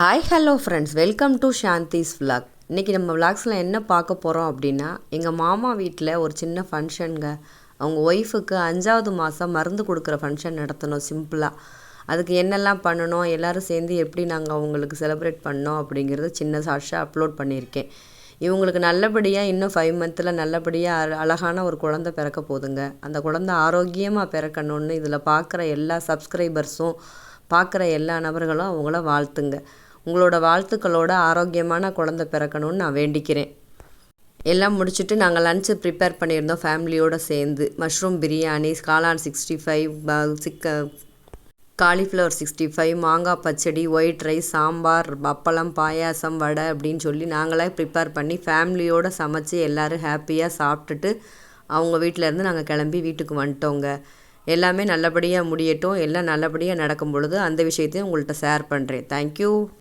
Hi hello friends welcome to Shanthi's vlog இன்றைக்கி நம்ம விளாக்ஸில் என்ன பார்க்க போகிறோம் அப்படின்னா எங்கள் மாமா வீட்டில் ஒரு சின்ன ஃபங்க்ஷனுங்க அவங்க ஒய்ஃபுக்கு அஞ்சாவது மாதம் மருந்து கொடுக்குற ஃபங்க்ஷன் நடத்தணும் சிம்பிளாக அதுக்கு என்னெல்லாம் பண்ணணும் எல்லோரும் சேர்ந்து எப்படி நாங்கள் அவங்களுக்கு செலிப்ரேட் பண்ணோம் அப்படிங்கிறது சின்ன சாட்சாக அப்லோட் பண்ணியிருக்கேன். இவங்களுக்கு நல்லபடியாக இன்னும் ஃபைவ் மந்த்தில் நல்லபடியாக அழகான ஒரு குழந்தை பிறக்க போகுதுங்க. அந்த குழந்தை ஆரோக்கியமாக பிறக்கணும்னு இதில் பார்க்குற எல்லா சப்ஸ்கிரைபர்ஸும் பார்க்குற எல்லா நபர்களும் அவங்கள வாழ்த்துங்க. உங்களோட வாழ்த்துக்களோட ஆரோக்கியமான குழந்த பிறக்கணும்னு நான் வேண்டிக்கிறேன். எல்லாம் முடிச்சுட்டு நாங்கள் லஞ்சு ப்ரிப்பேர் பண்ணியிருந்தோம் ஃபேமிலியோடு சேர்ந்து. மஷ்ரூம் பிரியாணி காளான் சிக்ஸ்டி ஃபைவ் சிக்க காலிஃப்ளவர் சிக்ஸ்டி ஃபைவ் மாங்காய் பச்சடி ஒயிட் ரைஸ் சாம்பார் பப்பளம் பாயாசம் வடை அப்படின்னு சொல்லி நாங்களே ப்ரிப்பேர் பண்ணி ஃபேமிலியோடு சமைச்சு எல்லோரும் ஹாப்பியாக சாப்பிட்டுட்டு அவங்க வீட்டிலேருந்து நாங்கள் கிளம்பி வீட்டுக்கு வந்துட்டோங்க. எல்லாமே நல்லபடியாக முடியட்டும். எல்லாம் நல்லபடியாக நடக்கும் பொழுது அந்த விஷயத்தையும் உங்கள்கிட்ட ஷேர் பண்ணுறேன் தேங்க்யூ